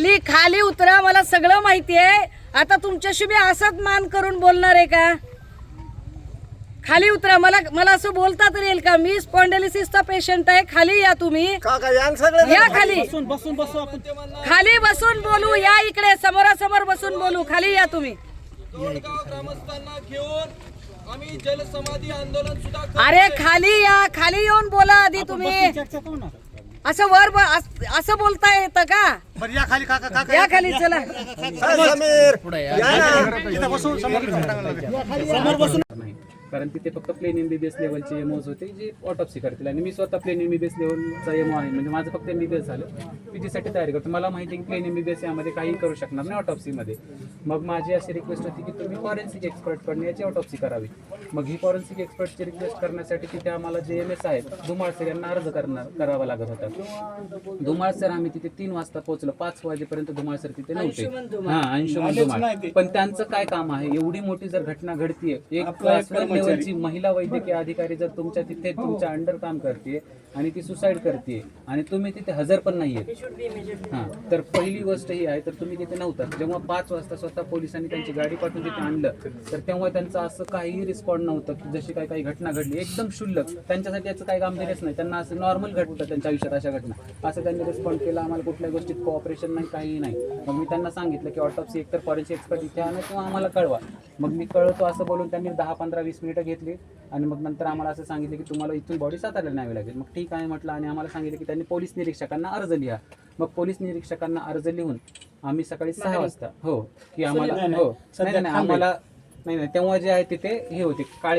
खाली खाली उतरा मला सगळं माहिती आहे. आता तुमच्याशी मी असंच मान करून बोलणार आहे का? खाली उतरा मला मला असं बोलता तरी येईल का? मी स्पॉन्डेलिसिसचा पेशंट आहे. खाली या तुम्ही. या सगळं या खाली. बसून बसून बसू आपण. खाली बसून बोलू या इकडे समोरासमोर बसून बोलू. खाली या तुम्ही. दोडगाव ग्रामस्थांना घेऊन आम्ही जलसमाधी आंदोलन सुद्धा. अरे खाली या खाली येऊन बोला आधी तुम्ही. चर्चा करू ना. असं वर ब- अस- असं बोलता येतं का? बरं या खाली काका काका या खाली चला. समीर. या. ना. इथं बसून समोर बसून. नाही कारण तिथे फक्त प्लेन एमबीबीएस लेवलचे एमओज होते जे ऑटोप्सी करतील. आणि मी स्वतः प्लेन एमबीबीएस लेवलचा एमओ आहे. म्हणजे माझं फक्त एमबीबीएस झालं. पीजीसाठी तयारी करतो. मला माहिती आहे की प्लेन एमबीबीएस यामध्ये काही करू शकणार नाही ऑटोप्सीमध्ये मग माझी अशी रिक्वेस्ट होती की तुम्ही फॉरेन्सिक एक्सपर्टकडून याची ऑटोप्सी करावी. मग ही फॉरेन्सिक एक्सपर्टची रिक्वेस्ट करण्यासाठी तिथे आम्हाला जे एम एस आहेत धुमाळ सर यांना अर्ज करणार करावा लागत होता. धुमाळ सर आम्ही तिथे तीन वाजता पोहोचलो. पाच वाजेपर्यंत धुमाळ सर तिथे नव्हते. हा अंशुमन धुमाळ. पण त्यांचं काय काम आहे? एवढी मोठी जर घटना घडतीये एक लेवलची महिला वैद्यकीय अधिकारी जर तुमच्या तिथे तुमच्या अंडर काम करते आणि ती सुसाईड करते आणि तुम्ही तिथे हजर पण नाहीये हा तर पहिली गोष्ट ही आहे तर तुम्ही तिथे नव्हता. जेव्हा पाच वाजता स्वतः पोलिसांनी त्यांची गाडी पाठवून तिथे आणलं तर तेव्हा त्यांचं असं काहीही रिस्पॉन्ड नव्हतं की जशी काही काही घटना घडली एकदम क्षुल्लक. त्यांच्यासाठी याचं काही गांभीर्यच नाही. त्यांना असं नॉर्मल घडतं त्यांच्या आयुष्यात अशा घटना. असं त्यांनी रिस्पॉन्ड केला आम्हाला कुठल्या गोष्टीत कोऑपरेशन नाही काही नाही. मग मी त्यांना सांगितलं की ऑटोप्सी एकतर फॉरेन्सिक एक्सपर्ट इथे आणा किंवा आम्हाला कळवा. मग मी कळवतो असं बोलून त्यांनी दहा पंधरा वीस मिनिटं घेतली. आणि मग नंतर आम्हाला असं सांगितलं की तुम्हाला इथून बॉडी साताऱ्याला न्यावी लागेल. मग ठीक आहे म्हटलं आणि आम्हाला सांगितलं की त्यांनी पोलीस निरीक्षकांना अर्ज लिहा. मग पोलीस निरीक्षकांना अर्ज लिहून आम्ही सकाळी सहा वाजता हो की आम्हाला हो. नाही नाही, नाही आम्हाला नाही नाही तेव्हा जे आहे तिथे हे होते काळे